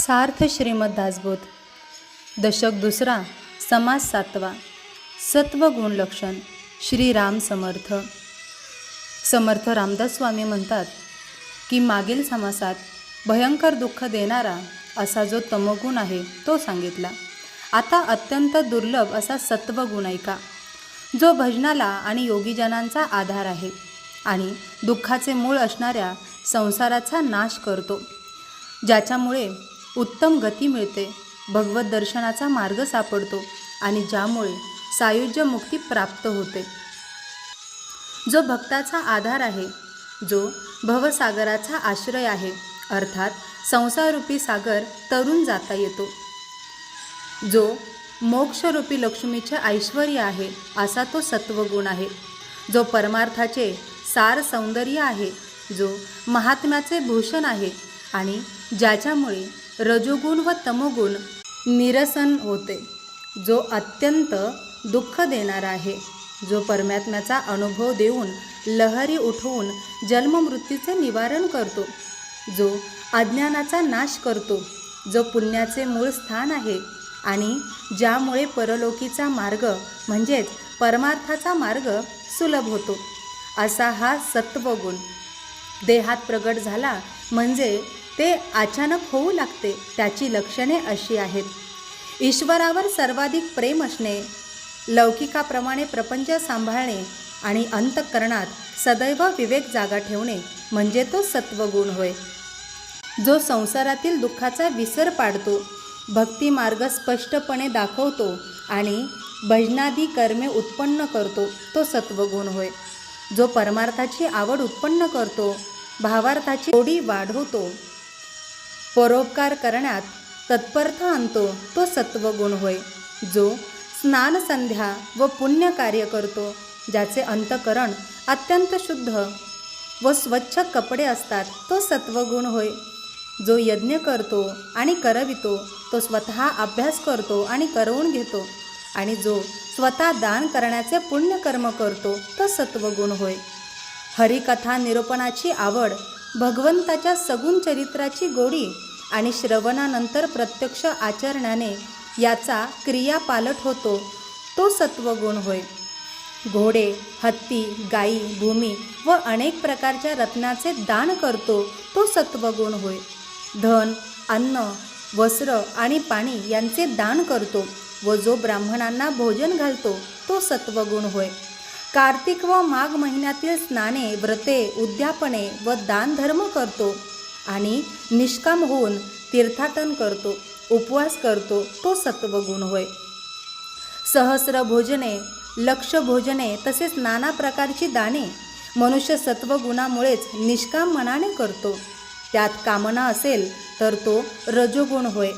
सार्थ श्रीमद दासबोध. दशक दुसरा समाज सातवा. सत्व गुणलक्षण श्री राम समर्थ. समर्थ रामदास स्वामी म्हणतात की मागील समासात भयंकर दुःख देणारा असा जो तमगुण आहे तो सांगितला. आता अत्यंत दुर्लभ असा सत्वगुण ऐका जो भजनाला आणि योगीजनांचा आधार आहे आणि दुःखाचे मूळ असणाऱ्या संसाराचा नाश करतो. ज्याच्यामुळे उत्तम गती मिळते. भगवत दर्शनाचा मार्ग सापडतो आणि ज्यामुळे सायुज्य मुक्ती प्राप्त होते. जो भक्ताचा आधार आहे जो भवसागराचा आश्रय आहे अर्थात संसाररूपी सागर तरुण जाता येतो. जो मोक्षरूपी लक्ष्मीचे ऐश्वर आहे असा तो सत्वगुण आहे. जो परमार्थाचे सार सौंदर्य आहे जो महात्म्याचे भूषण आहे आणि ज्याच्यामुळे रजोगुण व तमोगुण निरसन होते. जो अत्यंत दुःख देणारा आहे जो परमात्म्याचा अनुभव देऊन लहरी उठवून जन्ममृत्यूचे निवारण करतो जो अज्ञानाचा नाश करतो जो पुण्याचे मूळ स्थान आहे आणि ज्यामुळे परलोकीचा मार्ग म्हणजेच परमार्थाचा मार्ग सुलभ होतो असा हा सत्वगुण. देहात प्रगट झाला म्हणजे ते अचानक होऊ लागते त्याची लक्षणे अशी आहेत. ईश्वरावर सर्वाधिक प्रेम असणे लौकिकाप्रमाणे प्रपंच सांभाळणे आणि अंतःकरणात सदैव विवेक जागा ठेवणे म्हणजे तो सत्वगुण होय. जो संसारातील दुःखाचा विसर पाडतो भक्ती मार्ग स्पष्टपणे दाखवतो आणि भजनादी कर्मे उत्पन्न करतो तो सत्वगुण होय. जो परमार्थाची आवड उत्पन्न करतो भावार्थाची ओढी वाढवतो परोपकार करण्यात तत्परता आणतो तो सत्वगुण होय जो स्नान संध्या व पुण्य कार्य करतो ज्याचे अंतकरण अत्यंत शुद्ध व स्वच्छ कपडे असतात तो सत्वगुण होय. जो यज्ञ करतो आणि करवितो तो स्वतः अभ्यास करतो आणि करवून घेतो आणि जो स्वतः दान करण्याचे पुण्यकर्म करतो तो सत्वगुण होय. हरिकथा निरूपणाची आवड भगवंताच्या सगुण चरित्राची गोडी आणि श्रवणानंतर प्रत्यक्ष आचरणाने याचा क्रियापालट होतो. तो सत्वगुण होय. घोडे हत्ती गाई भूमी व अनेक प्रकारच्या रत्नाचे दान करतो तो सत्वगुण होय. धन अन्न वस्त्र आणि पाणी यांचे दान करतो व जो ब्राह्मणांना भोजन घालतो तो सत्वगुण होय. कार्तिक व माघ महिन्यातील स्नाने व्रते उद्यापने व दानधर्म करतो. आणि निष्काम होऊन तीर्थाटन करतो उपवास करतो तो सत्वगुण होय. सहस्र भोजने लक्ष भोजने तसेच नाना प्रकारची दाने मनुष्य सत्वगुणामुळेच निष्काम मनाने करतो. त्यात कामना असेल तर तो रजोगुण होय.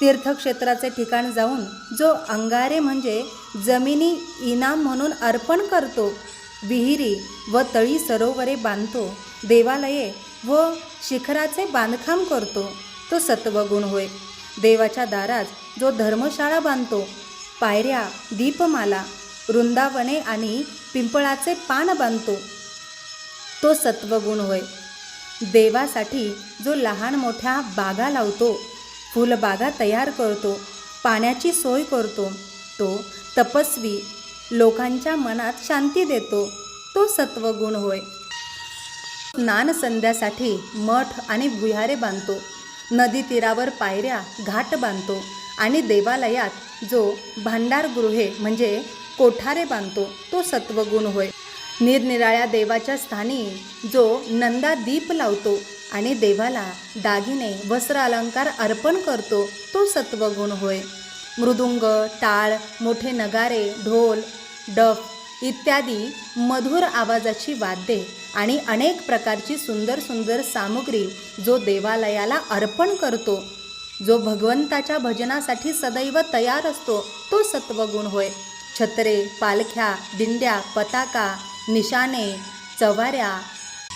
तीर्थक्षेत्राचे ठिकाण जाऊन जो अंगारे म्हणजे जमिनी इनाम म्हणून अर्पण करतो विहिरी व तळी सरोवरे बांधतो देवालये व शिखराचे बांधकाम करतो. तो सत्वगुण होय. देवाच्या दारात जो धर्मशाळा बांधतो पायऱ्या दीपमाला वृंदावने आणि पिंपळाचे पान बांधतो तो सत्वगुण होय. देवासाठी जो लहान मोठ्या बागा लावतो फुलबागा तयार करतो पाण्याची सोय करतो तो तपस्वी लोकांच्या मनात शांती देतो तो सत्वगुण होय. स्नान संध्यासाठी मठ आणि भुयारे बांधतो. नदी तीरावर पायऱ्या घाट बांधतो आणि देवालयात जो भांडारगृहे म्हणजे कोठारे बांधतो तो सत्वगुण होय. निरनिराळ्या देवाच्या स्थानी जो नंदा दीप लावतो आणि देवाला दागिने वस्त्र अलंकार अर्पण करतो तो सत्वगुण होय. मृदुंग टाळ मोठे नगारे ढोल डफ इत्यादी मधुर आवाजाची वाद्ये आणि अनेक प्रकारची सुंदर सुंदर सामुग्री जो देवालयाला अर्पण करतो जो भगवंताच्या भजनासाठी सदैव तयार असतो तो सत्वगुण होय. छत्रे पालख्या दिंड्या पताका निशाणे चवाऱ्या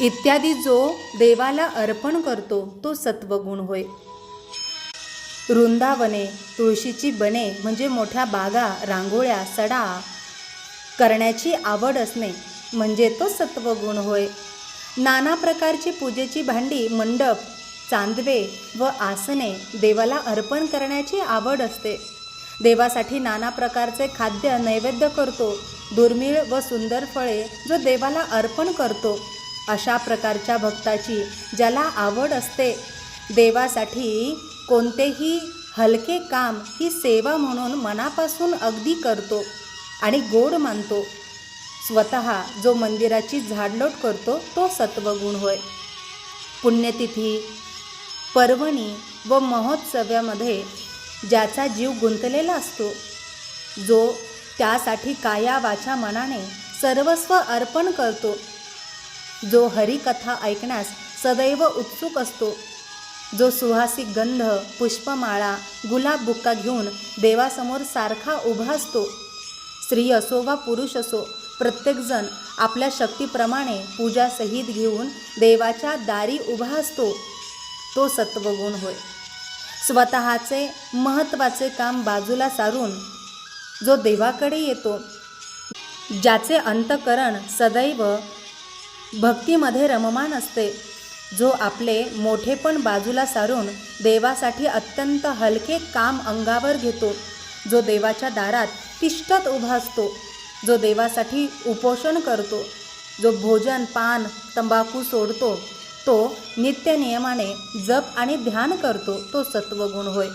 इत्यादी जो देवाला अर्पण करतो तो सत्वगुण होय. वृंदावने तुळशीची बने म्हणजे मोठ्या बागा रांगोळ्या सडा करण्याची आवड असणे म्हणजे तो सत्वगुण होय. नाना प्रकारची पूजेची भांडी मंडप चांदवे व आसने देवाला अर्पण करण्याची आवड असते. देवासाठी नाना प्रकारचे खाद्य नैवेद्य करतो. दुर्मिळ व सुंदर फळे जो देवाला अर्पण करतो. अशा प्रकारच्या भक्ताची ज्याला आवड असते. देवासाठी कोणतेही हलके काम ही सेवा म्हणून मनापासून अगदी करतो आणि गोड मानतो. स्वतः जो मंदिराची झाडलोट करतो तो सत्वगुण होय. पुण्यतिथी पर्वणी व महोत्सवामध्ये ज्याचा जीव गुंतलेला असतो जो त्यासाठी काया वाचा मनाने सर्वस्व अर्पण करतो जो हरिकथा ऐकण्यास सदैव उत्सुक असतो जो सुहासिक गंध पुष्पमाळा गुलाब बुक्का घेऊन देवासमोर सारखा उभा असतो स्त्री असो वा पुरुष असो प्रत्येकजण आपल्या शक्तीप्रमाणे पूजा सहित घेऊन देवाच्या दारी उभा असतो. तो सत्वगुण होय. स्वतःचे महत्त्वाचे काम बाजूला सारून जो देवाकडे येतो ज्याचे अंतकरण सदैव भक्तीमध्ये रममान असते जो आपले मोठेपण बाजूला सारून देवासाठी अत्यंत हलके काम अंगावर घेतो जो देवाच्या दारात तिष्ठत उभा असतो. जो देवासाठी उपोषण करतो जो भोजन पान तंबाखू सोडतो तो नित्य नियमाने जप आणि ध्यान करतो तो सत्वगुण होय.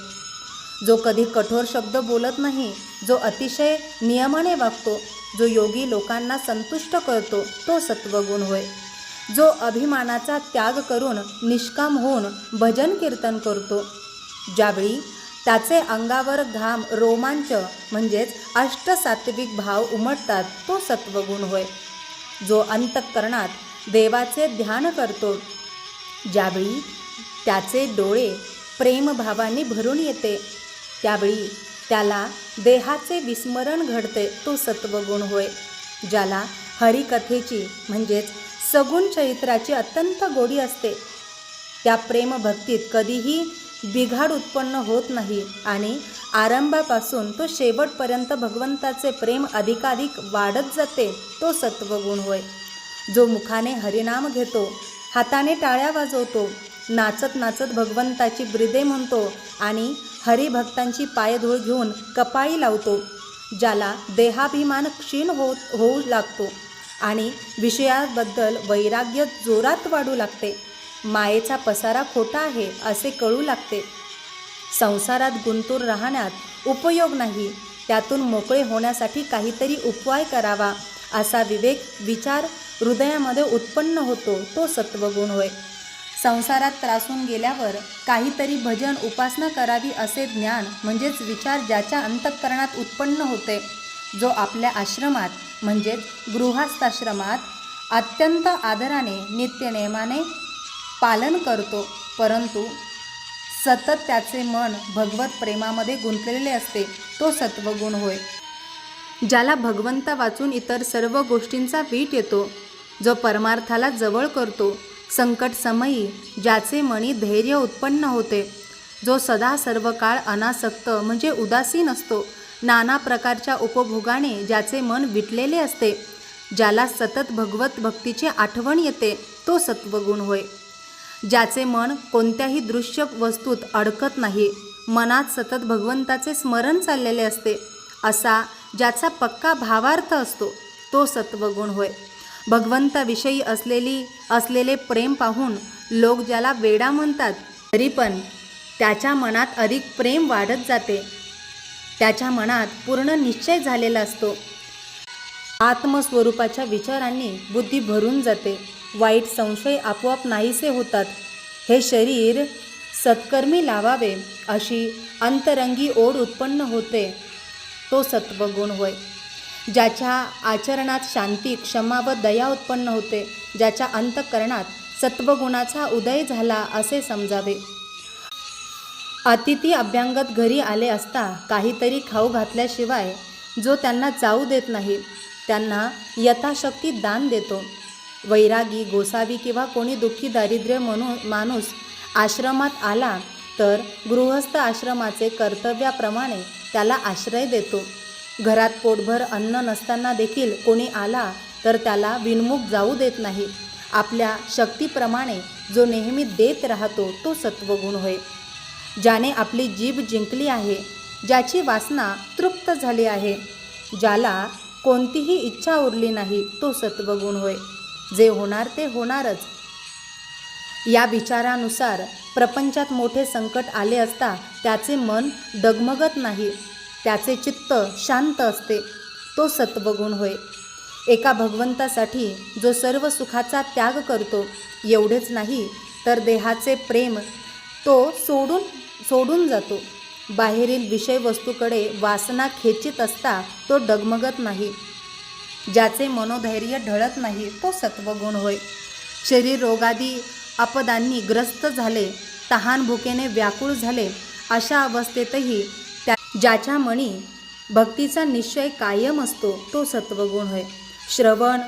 जो कधी कठोर शब्द बोलत नाही जो अतिशय नियमाने वागतो जो योगी लोकांना संतुष्ट करतो तो सत्वगुण होय. जो अभिमानाचा त्याग करून निष्काम होऊन भजन कीर्तन करतो ज्यावेळी त्याचे अंगावर घाम रोमांच म्हणजेच अष्टसात्विक भाव उमटतात तो सत्वगुण होय. जो अंतःकरणात देवाचे ध्यान करतो ज्यावेळी त्याचे डोळे प्रेमभावाने भरून येते त्यावेळी त्याला देहाचे विस्मरण घडते तो सत्वगुण होय ज्याला हरिकथेची म्हणजेच सगुण चरित्राची अत्यंत गोडी असते. त्या प्रेमभक्तीत कधीही बिघाड उत्पन्न होत नाही आणि आरंभापासून तो शेवटपर्यंत भगवंताचे प्रेम अधिकाधिक वाढत जाते तो सत्वगुण होय. जो मुखाने हरिनाम घेतो हाताने टाळ्या वाजवतो नाचत नाचत भगवंताची ब्रिदे म्हणतो आणि हरिभक्तांची पायधूळ घेऊन कपाळी लावतो ज्याला देहाभिमान क्षीण होत होऊ लागतो आणि विषयाबद्दल वैराग्य जोरात वाढू लागते. मायेचा पसारा खोटा आहे असे कळू लागते. संसारात गुंतून राहण्यात उपयोग नाही. त्यातून मोकळे होण्यासाठी काहीतरी उपाय करावा असा विवेक विचार हृदयामध्ये उत्पन्न होतो तो सत्वगुण होय. संसारात त्रासून गेल्यावर काहीतरी भजन उपासना करावी असे ज्ञान म्हणजेच विचार ज्याच्या अंतःकरणात उत्पन्न होते जो आपल्या आश्रमात म्हणजेच गृहस्थाश्रमात अत्यंत आदराने नित्यनेमाने पालन करतो परंतु सतत त्याचे मन भगवत प्रेमामध्ये गुंतलेले असते तो सत्वगुण होय. ज्याला भगवंता वाचून इतर सर्व गोष्टींचा वीट येतो जो परमार्थाला जवळ करतो संकट समयी ज्याचे मनी धैर्य उत्पन्न होते जो सदा सर्व काळ अनासक्त म्हणजे उदासीन असतो नाना प्रकारच्या उपभोगाने ज्याचे मन विटलेले असते ज्याला सतत भगवत भक्तीची आठवण येते तो सत्वगुण होय. ज्याचे मन कोणत्याही दृश्य वस्तूत अडकत नाही. मनात सतत भगवंताचे स्मरण चाललेले असते. असा ज्याचा पक्का भावार्थ असतो तो सत्वगुण होय. भगवंताविषयी असलेली असलेले प्रेम पाहून लोक ज्याला वेडा म्हणतात तरी पण त्याच्या मनात अधिक प्रेम वाढत जाते. त्याच्या मनात पूर्ण निश्चय झालेला असतो. आत्मस्वरूपाच्या विचारांनी बुद्धी भरून जाते. वाईट संशय आपोआप नाहीसे होतात. हे शरीर सत्कर्मी लावावे अशी अंतरंगी ओढ उत्पन्न होते. तो सत्वगुण होय. ज्याच्या आचरणात शांती क्षमा व दया उत्पन्न होते ज्याच्या अंतःकरणात सत्वगुणाचा उदय झाला असे समजावे. अतिथी अभ्यांगत घरी आले असता काहीतरी खाऊ घातल्याशिवाय जो त्यांना जाऊ देत नाही. त्यांना यथाशक्ती दान देतो. वैरागी गोसावी किंवा कोणी दुःखी दारिद्र्य म्हणून माणूस आश्रमात आला तर गृहस्थ आश्रमाचे कर्तव्याप्रमाणे त्याला आश्रय देतो. घरात पोटभर अन्न नसताना देखील कोणी आला तर त्याला विनमुख जाऊ देत नाही. आपल्या शक्तीप्रमाणे जो नेहमी देत राहतो तो सत्वगुण होय. ज्याने आपली जीभ जिंकली आहे ज्याची वासना तृप्त झाली आहे ज्याला कोणतीही इच्छा उरली नाही तो सत्वगुण होय. जे होणार ते होणारच. या विचारानुसार प्रपंचात मोठे संकट आले असता त्याचे मन डगमगत नाही त्याचे चित्त शांत असते तो सत्वगुण होय. एका भगवंतासाठी जो सर्व सुखाचा त्याग करतो एवढेच नाही तर देहाचे प्रेम तो सोडून सोडून जातो. बाहेरील विषयवस्तूकडे वासना खेचित असता तो डगमगत नाही. ज्याचे मनोधैर्य ढळत नाही तो सत्वगुण होय. शरीर रोगादी आपदांनी ग्रस्त झाले तहान भुकेने व्याकुळ झाले अशा अवस्थेतही त्या ज्याच्या मनी भक्तीचा निश्चय कायम असतो तो सत्वगुण होय. श्रवण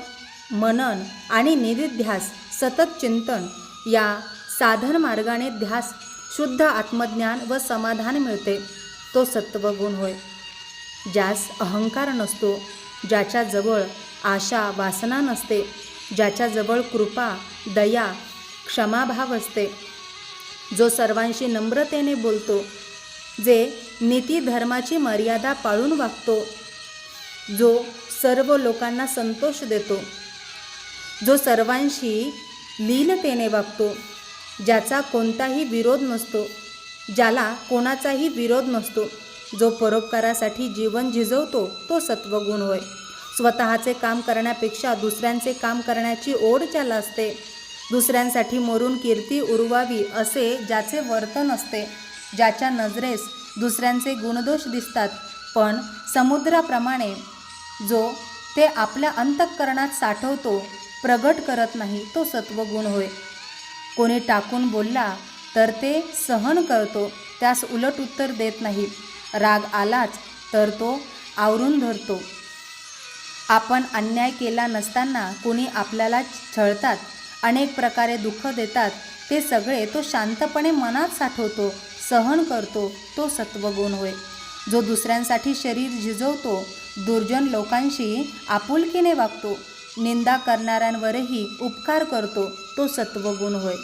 मनन आणि निविध्यास सतत चिंतन या साधन मार्गाने ध्यास शुद्ध आत्मज्ञान व समाधान मिळते. तो सत्वगुण होय. ज्यास अहंकार नसतो ज्याच्याजवळ आशा वासना नसते ज्याच्याजवळ कृपा दया क्षमाभाव असते. जो सर्वांशी नम्रतेने बोलतो जे नीती धर्माची मर्यादा पाळून वागतो जो सर्व लोकांना संतोष देतो जो सर्वांशी लीनतेने वागतो ज्याचा कोणताही विरोध नसतो ज्याला कोणाचाही विरोध नसतो जो परोपकारासाठी जीवन झिजवतो तो सत्वगुण होय. स्वतःचे काम करण्यापेक्षा दुसऱ्यांचे काम करण्याची ओढ ज्याला असते दुसऱ्यांसाठी मरून कीर्ती उरवावी असे ज्याचे वर्तन असते ज्याच्या नजरेस दुसऱ्यांचे गुणदोष दिसतात पण समुद्राप्रमाणे जो ते आपल्या अंतःकरणात साठवतो प्रगट करत नाही तो सत्वगुण होय. कोणी टाकून बोलला तर ते सहन करतो त्यास उलट उत्तर देत नाही. राग आलाच तर तो आवरून धरतो. आपण अन्याय केला नसताना कोणी आपल्याला छळतात अनेक प्रकारे दुःख देतात ते सगळे तो शांतपणे मनात साठवतो सहन करतो तो सत्वगुण होय. जो दुसऱ्यांसाठी शरीर झिजवतो दुर्जन लोकांशी आपुलकीने वागतो निंदा करणाऱ्यांवरही उपकार करतो तो सत्वगुण होय.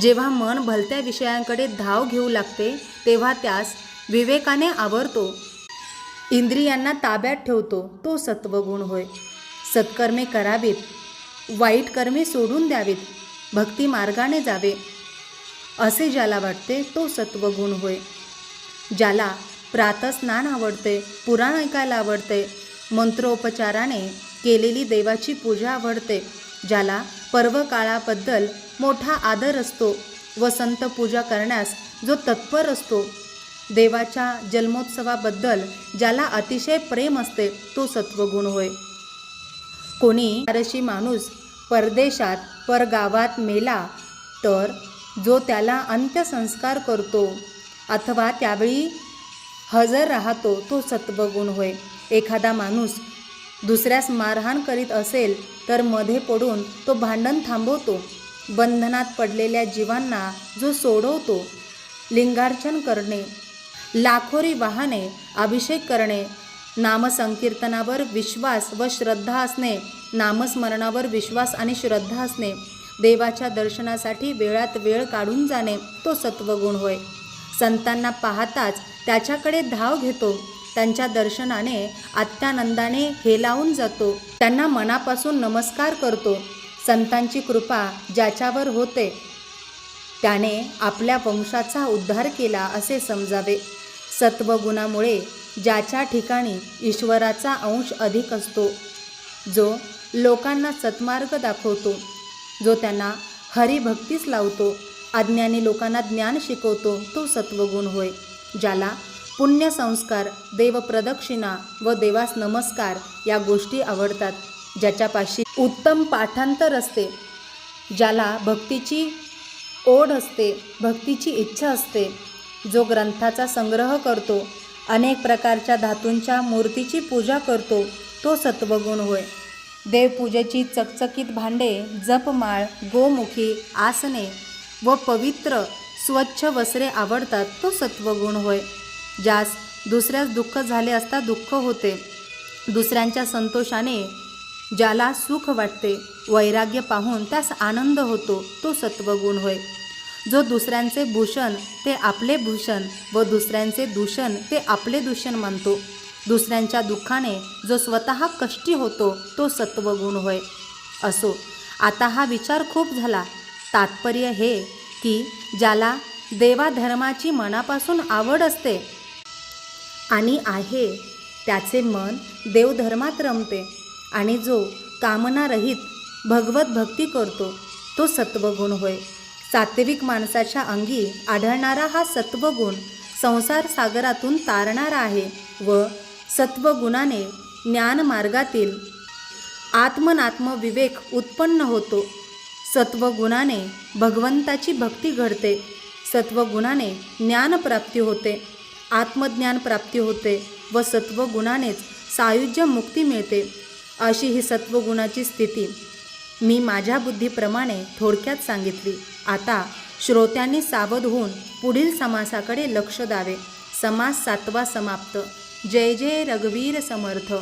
जेव्हा मन भलत्या विषयांकडे धाव घेऊ लागते तेव्हा त्यास विवेकाने आवरतो. इंद्रियांना ताब्यात ठेवतो तो सत्वगुण होय. सत्कर्मे करावीत वाईट कर्मे सोडून द्यावीत भक्ती मार्गाने जावे. असे ज्याला वाटते तो सत्वगुण होय. ज्याला प्रातस्नान आवडते पुराण ऐकायला आवडते मंत्रोपचाराने केलेली देवाची पूजा आवडते ज्याला पर्व काळाबद्दल मोठा आदर असतो. व संत पूजा करण्यास जो तत्पर असतो. देवाच्या जन्मोत्सवाबद्दल ज्याला अतिशय प्रेम असते तो सत्वगुण होय. कोणी फारशी माणूस परदेशात परगावात मेला तर जो त्याला अंत्यसंस्कार करतो अथवा त्यावेळी हजर राहतो तो सत्वगुण होय. एखादा माणूस दुसऱ्यास मारहाण करीत असेल तर मध्ये पडून तो भांडण थांबवतो. बंधनात पडलेल्या जीवांना जो सोडवतो. लिंगार्चन करणे. लाखोरी वाहने अभिषेक करणे. नामसंकीर्तनावर विश्वास व श्रद्धा असणे. नामस्मरणावर विश्वास आणि श्रद्धा असणे. देवाच्या दर्शनासाठी वेळात वेळ काढून जाणे. तो सत्वगुण होय. संतांना पाहताच त्याच्याकडे धाव घेतो. त्यांच्या दर्शनाने अत्यानंदाने हेलावून जातो. त्यांना मनापासून नमस्कार करतो. संतांची कृपा ज्याच्यावर होते त्याने आपल्या वंशाचा उद्धार केला असे समजावे. सत्वगुणामुळे ज्याच्या ठिकाणी ईश्वराचा अंश अधिक असतो जो लोकांना सत्मार्ग दाखवतो जो त्यांना हरिभक्तीस लावतो अज्ञानी लोकांना ज्ञान शिकवतो तो सत्वगुण होय ज्याला पुण्यसंस्कार देवप्रदक्षिणा व देवास नमस्कार या गोष्टी आवडतात ज्याच्यापाशी उत्तम पाठांतर असते ज्याला भक्तीची ओढ असते भक्तीची इच्छा असते. जो ग्रंथाचा संग्रह करतो अनेक प्रकारच्या धातूंच्या मूर्तीची पूजा करतो तो सत्वगुण होय. देवपूजेची चकचकीत भांडे जपमाळ गोमुखी आसने व पवित्र स्वच्छ वस्त्रे आवडतात तो सत्वगुण होय. ज्यास दुसऱ्यास दुःख झाले असता दुःख होते. दुसऱ्यांच्या संतोषाने ज्याला सुख वाटते वैराग्य पाहून त्यास आनंद होतो तो सत्वगुण होय. जो दुसऱ्यांचे भूषण ते आपले भूषण व दुसऱ्यांचे दूषण ते आपले दूषण मानतो. दुसऱ्यांच्या दुःखाने जो स्वतः कष्टी होतो तो सत्वगुण होय. असो आता हा विचार खूप झाला. तात्पर्य हे की ज्याला देवाधर्माची मनापासून आवड असते आणि आहे त्याचे मन देवधर्मात रमते आणि जो कामनारहित भगवत भक्ती करतो तो सत्वगुण होय. सात्विक माणसाच्या अंगी आढळणारा हा सत्वगुण संसार सागरातून तारणारा आहे व सत्वगुणाने ज्ञानमार्गातील आत्मनात्म विवेक उत्पन्न होतो. सत्वगुणाने भगवंताची भक्ती घडते. सत्वगुणाने ज्ञानप्राप्ती होते. आत्मज्ञान प्राप्ती होते व सत्वगुणानेच सायुज्य मुक्ती मिळते. अशी ही सत्वगुणाची स्थिती मी माझ्या बुद्धीप्रमाणे थोडक्यात सांगितली. आता श्रोत्यांनी सावध होऊन पुढील समासाकडे लक्ष द्यावे. समास सातवा समाप्त. जय जय रघुवीर समर्थ.